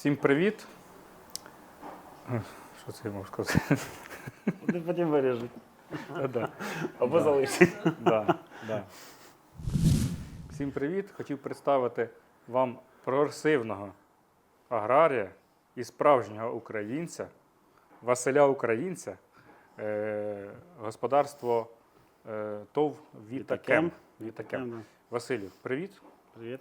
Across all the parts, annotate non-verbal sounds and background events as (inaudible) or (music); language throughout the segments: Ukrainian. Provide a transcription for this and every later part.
Всім привіт. Що це я можу сказати? Вони потім виріжуть. Да, Або Да. залишать. да, да. Всім привіт. Хотів представити вам прогресивного аграрія і справжнього українця, Василя Українця, е, господарство е, ТОВ Вітакем. Вітакем. Вітакем. Василю, привіт. Привіт.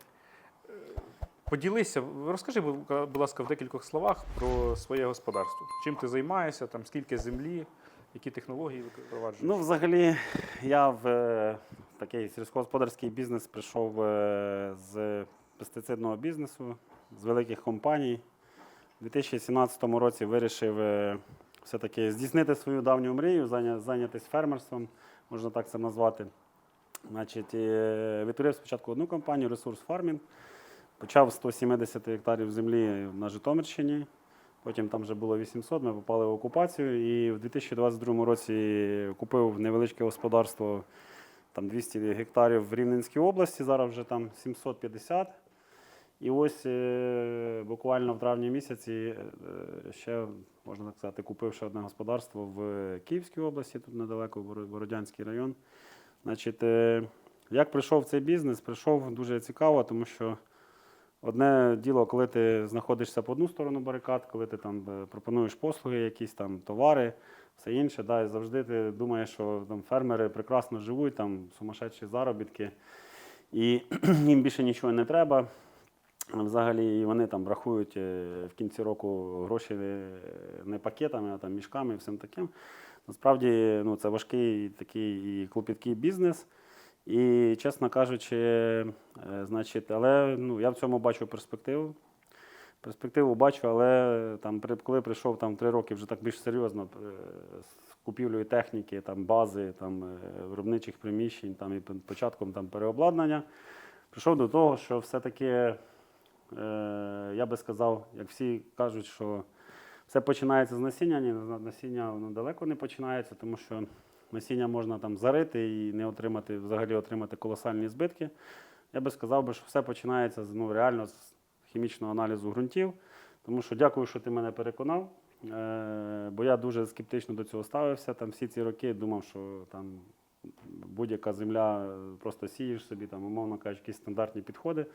Поділися, розкажи, будь ласка, в декількох словах про своє господарство. Чим ти займаєшся, там, скільки землі, які технології впроваджуєш? Ну, взагалі, я в е, такий сільськогосподарський бізнес прийшов е, з пестицидного бізнесу, з великих компаній. У 2017 році вирішив е, все-таки здійснити свою давню мрію, зайня- зайнятися фермерством, можна так це назвати. Значить, е, відтворив спочатку одну компанію Ресурс Фармінг. Почав з 170 гектарів землі на Житомирщині. Потім там вже було 800, ми попали в окупацію. І в 2022 році купив невеличке господарство там 200 гектарів в Рівненській області, зараз вже там 750. І ось е, буквально в травні місяці е, ще, можна так сказати, купив ще одне господарство в Київській області, тут недалеко, Бородянський район. Значить, е, як прийшов в цей бізнес, прийшов дуже цікаво, тому що Одне діло, коли ти знаходишся по одну сторону барикад, коли ти там е, пропонуєш послуги, якісь там товари, все інше, да, і завжди ти думаєш, що там фермери прекрасно живуть, там сумасшедші заробітки, і (clears throat) їм більше нічого не треба. Взагалі і вони там рахують е, в кінці року гроші е, не пакетами, а там мішками і всім таким. Насправді ну, це важкий такий і клопіткий бізнес. І, чесно кажучи, е, значить, але ну, я в цьому бачу перспективу. Перспективу бачу, але там, коли прийшов там три роки вже так більш серйозно е, з купівлею техніки, там, бази, там, е, виробничих приміщень там, і початком там, переобладнання, прийшов до того, що все-таки, е, я би сказав, як всі кажуть, що все починається з насіння, ні, насіння воно далеко не починається, тому що насіння можна там зарити і не отримати, взагалі отримати колосальні збитки. Я би сказав, що все починається з ну, реально з хімічного аналізу ґрунтів. Тому що дякую, що ти мене переконав. Е, бо я дуже скептично до цього ставився. Там всі ці роки думав, що там будь-яка земля е, просто сієш собі, там, умовно кажучи, якісь стандартні підходи.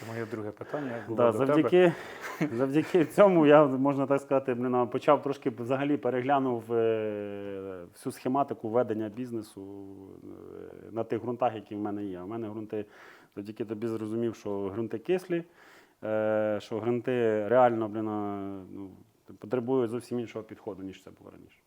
Це моє друге питання. Було Да, до тебе. завдяки, (laughs) завдяки цьому я, можна так сказати, почав трошки взагалі переглянув е, всю схематику ведення бізнесу е, на тих ґрунтах, які в мене є. У мене ґрунти, завдяки тобі зрозумів, що ґрунти кислі, е, що ґрунти реально ну, потребують зовсім іншого підходу, ніж це було раніше.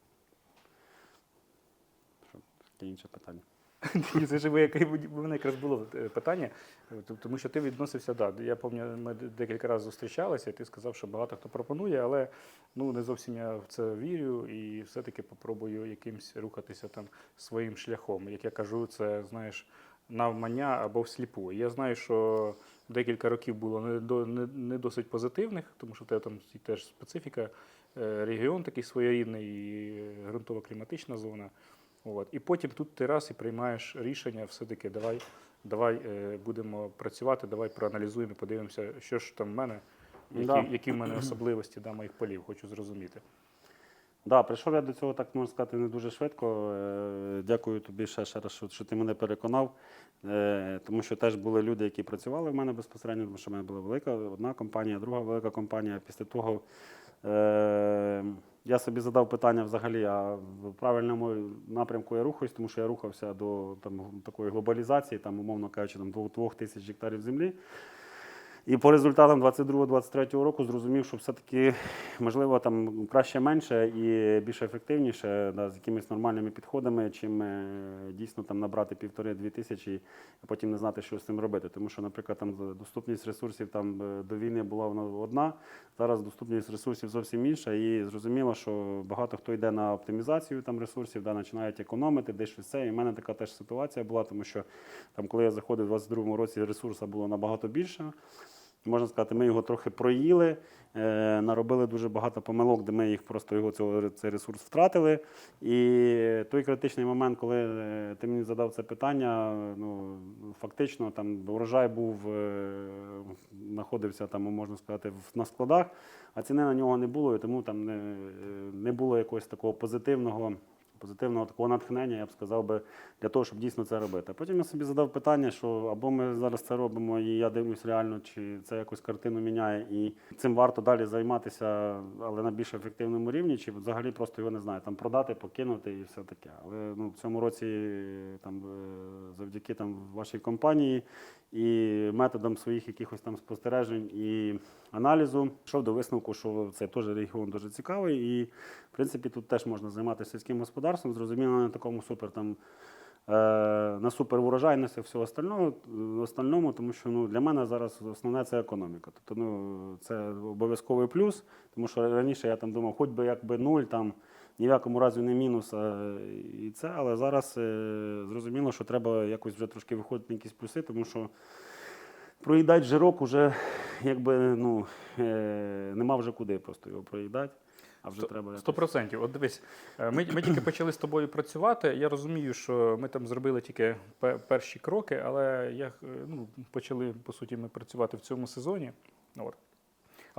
Таке інше питання. (laughs) Це ж ви- яке мене якраз було е, питання, е, тому що ти відносився, да, я пам'ятаю, ми декілька разів зустрічалися, і ти сказав, що багато хто пропонує, але ну, не зовсім я в це вірю і все-таки попробую якимсь рухатися там своїм шляхом. Як я кажу, це знаєш, навмання або всліпу. Я знаю, що декілька років було не, до, не, не досить позитивних, тому що тебе там теж специфіка, е, регіон такий своєрідний, і е, ґрунтово-кліматична зона. От. І потім тут ти раз і приймаєш рішення, все-таки давай, давай е, будемо працювати, давай проаналізуємо, і подивимося, що ж там в мене, які, Да. які в мене особливості да, моїх полів, хочу зрозуміти. Да, прийшов я до цього, так можна сказати, не дуже швидко. Е, Дякую тобі ще, ще раз, що, ти мене переконав. Е, Тому що теж були люди, які працювали в мене безпосередньо, тому що в мене була велика одна компанія, друга велика компанія. Після того я собі задав питання взагалі, а в правильному напрямку я рухаюсь, тому що я рухався до там, такої глобалізації, там, умовно кажучи, там, двох, тисяч гектарів землі. І по результатам 22-23 року зрозумів, що все-таки можливо там краще менше і більш ефективніше, да, з якимись нормальними підходами, чим е, дійсно там набрати півтори-дві тисячі, а потім не знати, що з цим робити. Тому що, наприклад, там доступність ресурсів там е, до війни була одна, зараз доступність ресурсів зовсім інша. І зрозуміло, що багато хто йде на оптимізацію там ресурсів, да, починають економити, десь щось це. І в мене така теж ситуація була, тому що там, коли я заходив у 22-му році, ресурсу було набагато більше. Можна сказати, ми його трохи проїли, е, наробили дуже багато помилок, де ми їх просто його цей ресурс втратили. І той критичний момент, коли е, ти мені задав це питання, ну фактично там урожай був, е, знаходився там, можна сказати, на складах, а ціни на нього не було, і тому там не, не було якогось такого позитивного. Позитивного такого натхнення, я б сказав би, для того, щоб дійсно це робити. Потім я собі задав питання, що або ми зараз це робимо, і я дивлюсь реально, чи це якось картину міняє, і цим варто далі займатися, але на більш ефективному рівні, чи взагалі просто його не знаю, там продати, покинути і все таке. Але ну, в цьому році там е, завдяки там вашій компанії і методам своїх якихось там спостережень і аналізу йшов до висновку, що це теж регіон дуже цікавий. І в принципі тут теж можна займатися сільським господарством, зрозуміло, на такому супер там. е, На суперурожайності всього остального, остальному, тому що ну, для мене зараз основне це економіка. Тобто ну, це обов'язковий плюс, тому що раніше я там думав, хоч би якби нуль, там ні в якому разі не мінус, а, і це, але зараз е, зрозуміло, що треба якось вже трошки виходити на якісь плюси, тому що проїдати жирок уже якби ну, е, нема вже куди просто його проїдати, а вже треба Сто процентів. От дивись, е, ми, ми тільки почали з тобою працювати. Я розумію, що ми там зробили тільки перші кроки, але я, е, ну, почали, по суті, ми працювати в цьому сезоні. От.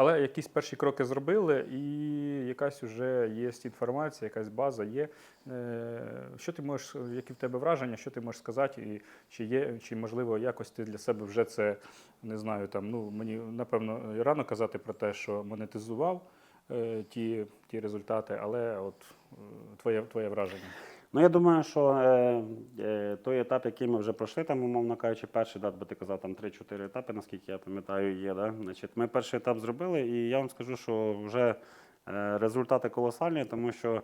Але якісь перші кроки зробили, і якась вже є інформація, якась база є. Е, Що ти можеш, які в тебе враження, що ти можеш сказати, і чи є, чи можливо якось ти для себе вже це не знаю, там, ну мені напевно рано казати про те, що монетизував е, ті, ті результати, але от е, твоє, твоє враження. Ну, я думаю, що е, е, той етап, який ми вже пройшли, там, умовно кажучи, перший дат, бо ти казав, там 3-4 етапи, наскільки я пам'ятаю, є. Да? Значить, ми перший етап зробили, і я вам скажу, що вже е, результати колосальні, тому що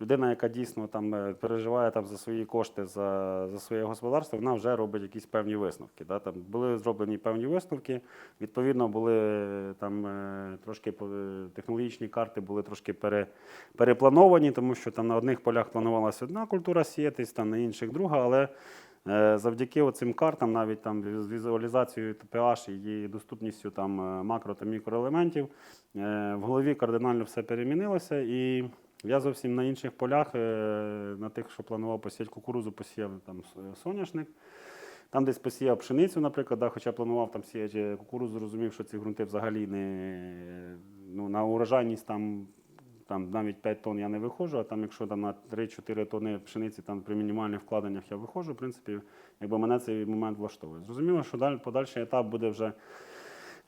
людина, яка дійсно там е, переживає там за свої кошти, за, за своє господарство, вона вже робить якісь певні висновки. Да? Там були зроблені певні висновки. Відповідно, були е, там е, трошки технологічні карти були трошки пере, переплановані, тому що там на одних полях планувалася одна культура сіятись, там на інших друга, але завдяки цим картам, навіть там з візуалізацією pH і її доступністю там макро та мікроелементів, в голові кардинально все перемінилося. І я зовсім на інших полях, е, на тих, що планував посіяти кукурузу, посіяв там соняшник. Там десь посіяв пшеницю, наприклад, да, хоча планував там сіяти кукурузу, зрозумів, що ці ґрунти взагалі не ну, на урожайність там, там навіть 5 тонн я не виходжу, а там, якщо там на 3-4 тонни пшениці там при мінімальних вкладеннях я виходжу, в принципі, якби мене цей момент влаштовує. Зрозуміло, що подальший етап буде вже.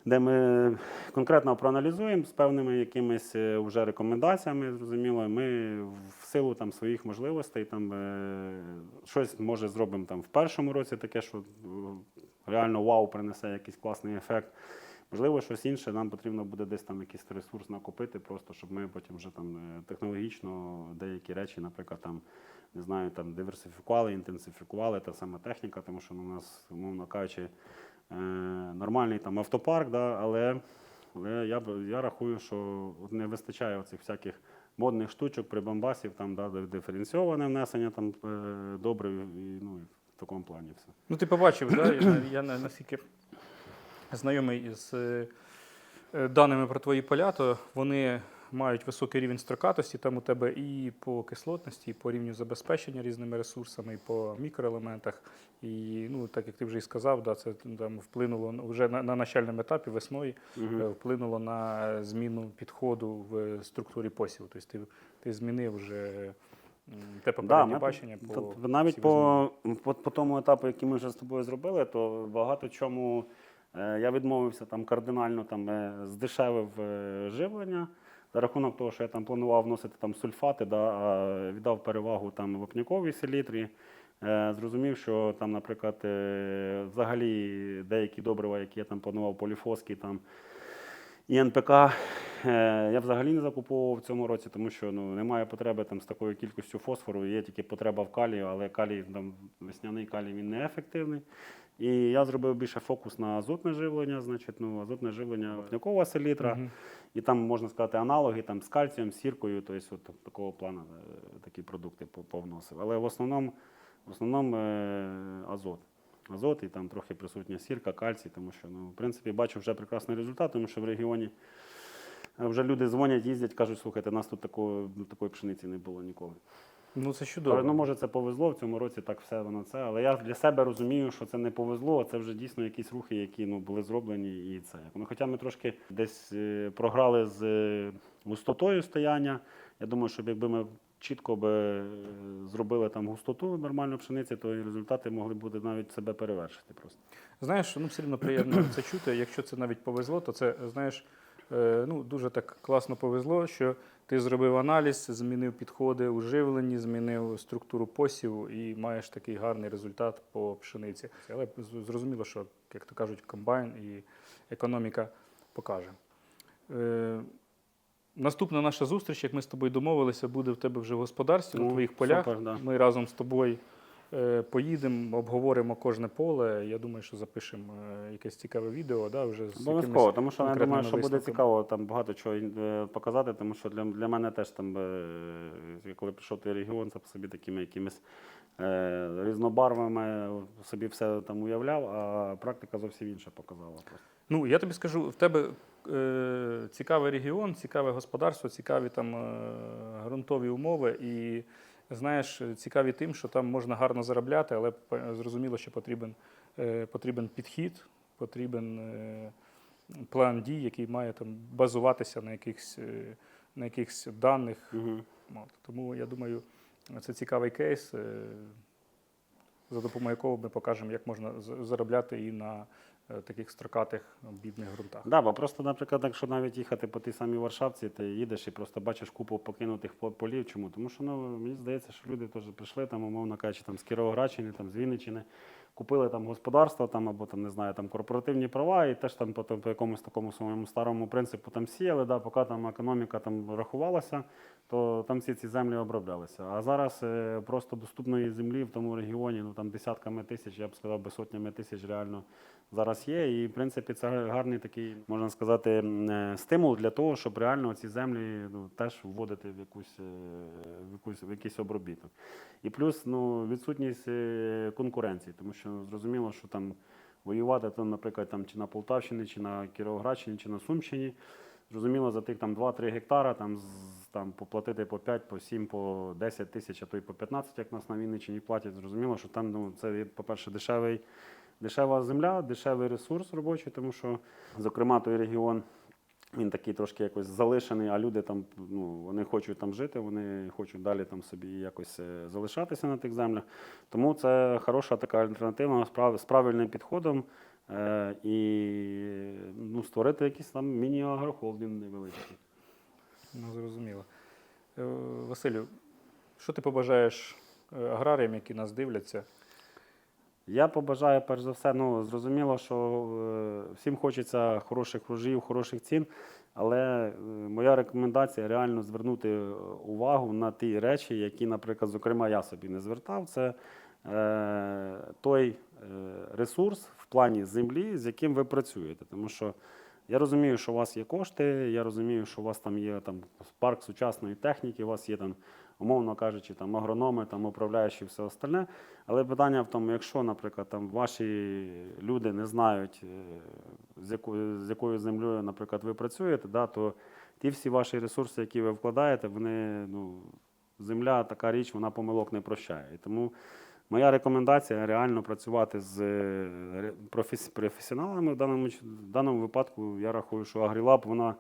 Де ми конкретно проаналізуємо з певними якимись е, вже рекомендаціями, зрозуміло, ми в силу там своїх можливостей там е, щось може зробимо там в першому році, таке, що е, реально вау принесе якийсь класний ефект. Можливо, щось інше, нам потрібно буде десь там якийсь ресурс накопити, просто щоб ми потім вже там технологічно деякі речі, наприклад, там не знаю, там диверсифікували, інтенсифікували та сама техніка, тому що ну, у нас, умовно кажучи, нормальний там автопарк, да, але, але я, я рахую, що не вистачає оцих всяких модних штучок, прибамбасів, там, да, диференційоване внесення там, е, добре, і ну, в такому плані все. Ну, ти побачив, да? я, я на- наскільки знайомий із е, е, даними про твої поля, то вони мають високий рівень строкатості, там у тебе і по кислотності, і по рівню забезпечення різними ресурсами, і по мікроелементах. І ну, так як ти вже і сказав, да, це там вплинуло вже на, на начальному етапі весною, е, вплинуло на зміну підходу в структурі посіву. Тобто ти, ти змінив вже те попереднє ми- бачення. по та навіть по, по, по тому етапу, який ми вже з тобою зробили, то багато чому е, я відмовився там кардинально там, е, здешевив е, живлення. За рахунок того, що я там планував вносити там сульфати, да, віддав перевагу там вапняковій селітрі. Е, Зрозумів, що там, наприклад, е, взагалі деякі добрива, які я там планував, поліфоски, там, і НПК я взагалі не закуповував в цьому році, тому що ну, немає потреби там, з такою кількістю фосфору, є тільки потреба в калію, але калій, там, весняний калій він не ефективний. І я зробив більше фокус на азотне живлення, значить, ну, азотне живлення вапнякова селітра, Мгм. і там, можна сказати, аналоги там, з кальцієм, з сіркою, тобто от такого плану е, такі продукти повносив. Але в основному, в основному е, азот. азот і там трохи присутня сірка, кальцій, тому що ну, в принципі бачу вже прекрасний результат, тому що в регіоні е, вже люди дзвонять, їздять, кажуть, слухайте, нас тут такого, ну, такої пшениці не було ніколи. Ну це чудово. Ну, може, це повезло в цьому році, так все воно це. Але я для себе розумію, що це не повезло, а це вже дійсно якісь рухи, які ну, були зроблені, і це. Ну, хоча ми трошки десь е, програли з е, густотою стояння. Я думаю, що якби ми чітко би е, зробили там густоту нормальної пшениці, то і результати могли б бути навіть себе перевершити просто. Знаєш, ну все одно приємно це чути. Якщо це навіть повезло, то це знаєш, ну дуже так класно повезло, що ти зробив аналіз, змінив підходи у живленні, змінив структуру посіву і маєш такий гарний результат по пшениці. Але зрозуміло, що, як то кажуть, комбайн і економіка покаже. Е, Наступна наша зустріч, як ми з тобою домовилися, буде в тебе вже в господарстві, на твоїх полях. супер, да. Ми разом з тобою е, поїдемо, обговоримо кожне поле. Я думаю, що запишемо е, якесь цікаве відео. Да, вже з Обов'язково, тому що я думаю, що буде цікаво там багато чого е, показати, тому що для, для мене теж там, е, коли прийшов той регіон, це по собі такими якимись е, різнобарвами собі все там уявляв, а практика зовсім інша показала. Просто. Ну, я тобі скажу, в тебе е, цікавий регіон, цікаве господарство, цікаві там е, ґрунтові умови. І знаєш, цікаві тим, що там можна гарно заробляти, але зрозуміло, що потрібен, е, потрібен підхід, потрібен е, план дій, який має там базуватися на якихось, е, на якихось даних. Угу. Тому я думаю, це цікавий кейс, е, за допомогою якого ми покажемо, як можна заробляти і на е, таких строкатих бідних ґрунтах. Да, бо просто, наприклад, якщо навіть їхати по тій самій Варшавці, ти їдеш і просто бачиш купу покинутих полів. Чому? Тому що ну, мені здається, що люди теж прийшли, там, умовно кажучи, там, з Кіровоградщини, там, з Вінниччини, купили там господарство там, або там, не знаю, там, корпоративні права, і теж там по, по якомусь такому своєму старому принципу там сіяли, да, поки там економіка там рахувалася, то там всі ці землі оброблялися. А зараз е, просто доступної землі в тому регіоні ну, там, десятками тисяч, я б сказав, би сотнями тисяч реально зараз є. І, в принципі, це гарний такий, можна сказати, е, стимул для того, щоб реально ці землі ну, теж вводити в, якусь, е, в, якусь, в якийсь обробіток. І плюс ну, відсутність е, конкуренції, тому що зрозуміло, що там воювати, то, наприклад, там, чи на Полтавщині, чи на Кіровоградщині, чи на Сумщині. Зрозуміло, за тих там 2-3 гектара там, там поплатити по 5, по 7, по 10 тисяч, а то й по 15, як нас на Вінниччині платять. Зрозуміло, що там ну, це, по-перше, дешевий, дешева земля, дешевий ресурс робочий, тому що, зокрема, той регіон. Він такий трошки якось залишений, а люди там ну, вони хочуть там жити, вони хочуть далі там собі якось е, залишатися на тих землях. Тому це хороша така альтернатива з правильним підходом е, і ну, створити якийсь там міні-агрохолдинг невеличкий. Ну, зрозуміло. Е, Василю, що ти побажаєш е, аграріям, які нас дивляться? Я побажаю, перш за все, ну зрозуміло, що е, всім хочеться хороших врожаїв, хороших цін, але е, моя рекомендація реально звернути е, увагу на ті речі, які, наприклад, зокрема, я собі не звертав. Це е, той е, ресурс в плані землі, з яким ви працюєте. Тому що я розумію, що у вас є кошти, я розумію, що у вас там є там парк сучасної техніки, у вас є там, умовно кажучи, там агрономи, там управляючі, все остальне. Але питання в тому, якщо, наприклад, там ваші люди не знають, е, з якою, з якою землею, наприклад, ви працюєте, да, то ті всі ваші ресурси, які ви вкладаєте, вони, ну, земля така річ, вона помилок не прощає. І тому моя рекомендація реально працювати з е, професіоналами. В даному, в даному випадку я рахую, що Агрілаб вона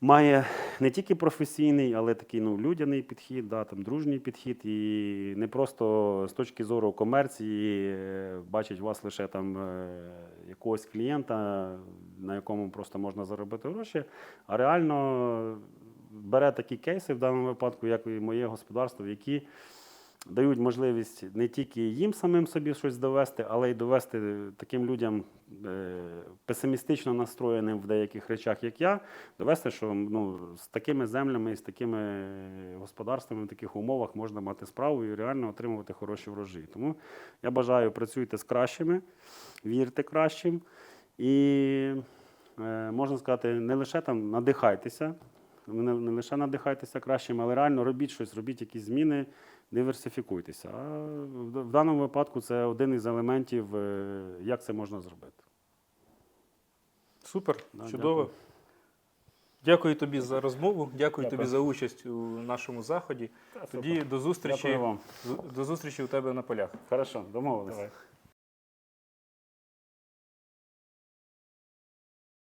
має не тільки професійний, але такий ну, людяний підхід, да, там, дружній підхід, і не просто з точки зору комерції е, бачить вас лише там е, якогось клієнта, на якому просто можна заробити гроші, а реально бере такі кейси в даному випадку, як і моє господарство, які дають можливість не тільки їм самим собі щось довести, але й довести таким людям е, песимістично настроєним в деяких речах, як я, довести, що ну, з такими землями і з такими господарствами в таких умовах можна мати справу і реально отримувати хороші врожаї. Тому я бажаю, працюйте з кращими, вірте кращим і, е, можна сказати, не лише там надихайтеся Ви не, не лише надихайтеся кращим, але реально робіть щось, робіть якісь зміни, диверсифікуйтеся. А в, в даному випадку це один із елементів, е, як це можна зробити. Супер, Да, чудово. дякую. Дякую тобі за розмову, дякую, Дякую. тобі за участь у нашому заході. Тоді до зустрічі, Дякую вам. до зустрічі у тебе на полях. Хорошо, домовились. Давай.